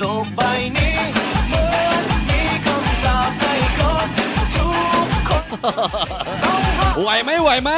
โลกใบนี้เหมือนมีคำสาปให้คนทุกคน ไหวไหมไหวไหม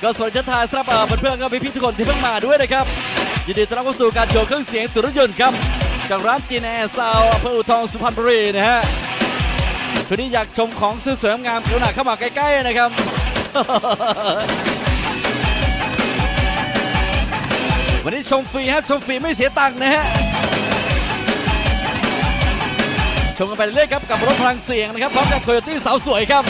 แล้วก็สวัสดีทายสำหรับเอ่อเพื่อนๆกับพี่ๆทุกคนที่เพิ่งมาด้วยนะครับยินดีต้อนรับเข้าสู่การโชว์เครื่องเสียงตุรถยนต์ครับจากร้านจีนแอร์ซาวอำเภออู่ทองสุพรรณบุรีนะฮะทุนี้อยากชมของสวยๆงามๆกรุณาเข้ามาใกล้ๆนะครับวันนี้ชมฟรีฮะชมฟรีไม่เสียตังค์นะฮะชมกันไปเรื่อยครับกับรถพลังเสียงนะครับพร้อมกับโคโยตี้สาวสวยครับ